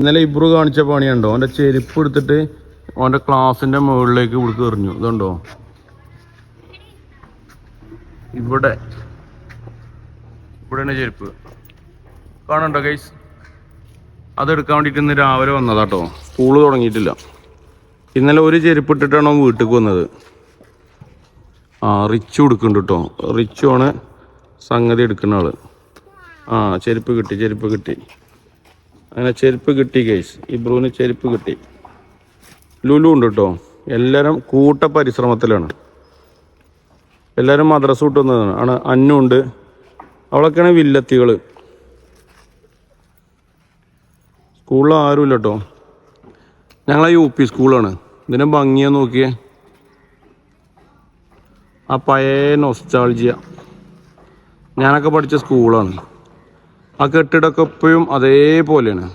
ഇന്നലെ ഇബ്രു കാണിച്ച പണിയുണ്ടോ? അവന്റെ ചെരുപ്പ് എടുത്തിട്ട് അവന്റെ ക്ലാസിന്റെ മുകളിലേക്ക് ഇവിടേക്ക് എറിഞ്ഞു. ഇതുണ്ടോ? ഇവിടെ. ഇവിടെയാണ് ചെരുപ്പ്. കാണുന്നുണ്ടോ ഗൈസ് അതെടുക്കാൻ വേണ്ടിയിട്ട് ഇന്ന് രാവിലെ വന്നതാട്ടോ. സ്കൂൾ തുടങ്ങിയിട്ടില്ല. ഇന്നലെ ഒരു ചെരുപ്പ് ഇട്ടിട്ടാണ് വീട്ടിലേക്ക് വന്നത്. ആ റിച്ചു എടുക്കുന്നുണ്ട് കേട്ടോ. റിച്ചു ആണ് സംഗതി എടുക്കുന്ന ആൾ. ആ ചെരുപ്പ് കിട്ടി ചെരുപ്പ് കിട്ടി. അങ്ങനെ ചെരുപ്പ് കിട്ടി കേസ് ഈ ബ്രൂന് ചെരുപ്പ് കിട്ടി. ലുലു ഉണ്ട് കേട്ടോ എല്ലാവരും കൂട്ട പരിശ്രമത്തിലാണ്. എല്ലാവരും മദ്രസ കൂട്ടുന്നതാണ് ആണ് അന്നുണ്ട് അവളൊക്കെയാണ് വില്ലത്തികൾ സ്കൂളിൽ ആരുമില്ല കേട്ടോ ഞങ്ങളെ യു പി സ്കൂളാണ്. ഇതിനെ ഭംഗിയാ നോക്കിയേ. ആ പഴയ നൊസ്റ്റാൾജിയ ഞാനൊക്കെ പഠിച്ച സ്കൂളാണ്. ആ കെട്ടിടമൊക്കെ ഇപ്പോഴും അതേപോലെയാണ്.